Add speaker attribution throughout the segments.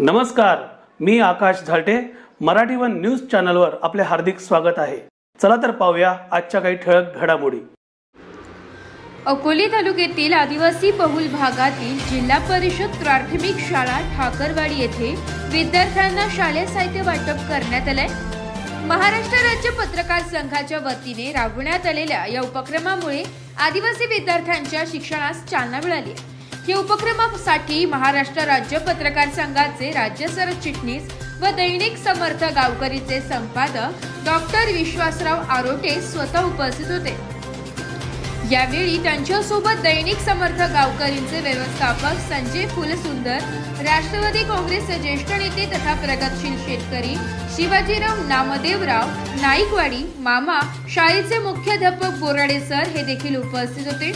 Speaker 1: नमस्कार मी Akash Zalte. Marathi one news चॅनलवर आपले हार्दिक स्वागत आहे. चला तर पाहूया आजच्या काही ठळक घडामोडी.
Speaker 2: अकोले तालुक्यातील आदिवासी बहुल भागातील जिल्हा परिषद प्राथमिक शाळा ठाकरवाडी येथे विद्यार्थ्यांना शालेय साहित्य वाटप करण्यात आलंय. महाराष्ट्र राज्य पत्रकार संघाच्या वतीने राबवण्यात आलेल्या या उपक्रमामुळे आदिवासी विद्यार्थ्यांच्या शिक्षणास चालना मिळाली. आहे. या उपक्रमासाठी महाराष्ट्र राज्य पत्रकार संघाचे राज्य सरचिटणीस व दैनिक समर्थ गावकरीचे संपादक डॉक्टर विश्वासराव आरोटे स्वतः उपस्थित होते. यावेळी त्यांच्यासोबत दैनिक समर्थ गावकरींचे व्यवस्थापक संजय फुलसुंदर राष्ट्रवादी काँग्रेसचे ज्येष्ठ नेते तथा प्रगतशील शेतकरी शिवाजीराव नामदेवराव नाईकवाडी मामा शाळेचे मुख्याध्यापक बोराडे सर हे देखील उपस्थित होते.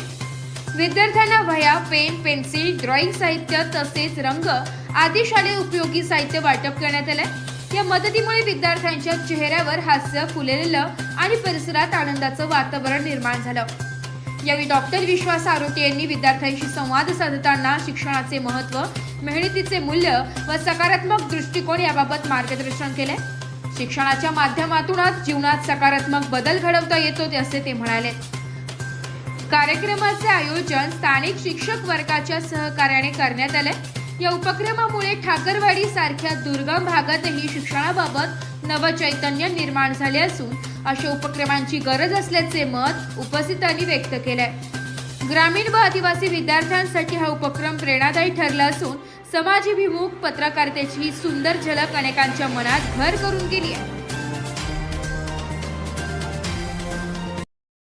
Speaker 2: विद्यार्थ्यांना वह्या पेन पेन्सिल ड्रॉइंग साहित्य तसेच रंग आदी शालेय उपयोगी साहित्य वाटप करण्यात आलंय. या मदतीमुळे विद्यार्थ्यांच्या चेहऱ्यावर हास्य फुललेलं आणि परिसरात आनंदाचं वातावरण निर्माण झालं. यावेळी डॉक्टर विश्वास आरोटे यांनी विद्यार्थ्यांशी संवाद साधताना शिक्षणाचे महत्त्व मेहनतीचे मूल्य व सकारात्मक दृष्टिकोन याबाबत मार्गदर्शन केले शिक्षणाच्या माध्यमातूनच जीवनात सकारात्मक बदल घडवता येतो ते असे ते म्हणाले. कार्यक्रमाचे आयोजन स्थानिक शिक्षक वर्गाच्या सहकार्याने करण्यात आले. या उपक्रमामुळे ठाकरवाडी सारख्या दुर्गम भागातही शिक्षणाबाबत नवचैतन्य निर्माण झाले असून अशा उपक्रमांची गरज असल्याचे मत उपस्थितांनी व्यक्त केले. ग्रामीण व आदिवासी विद्यार्थ्यांसाठी हा उपक्रम प्रेरणादायी ठरला असून समाजाभिमुख पत्रकारितेची ही सुंदर झलक अनेकांच्या मनात घर करून गेली आहे.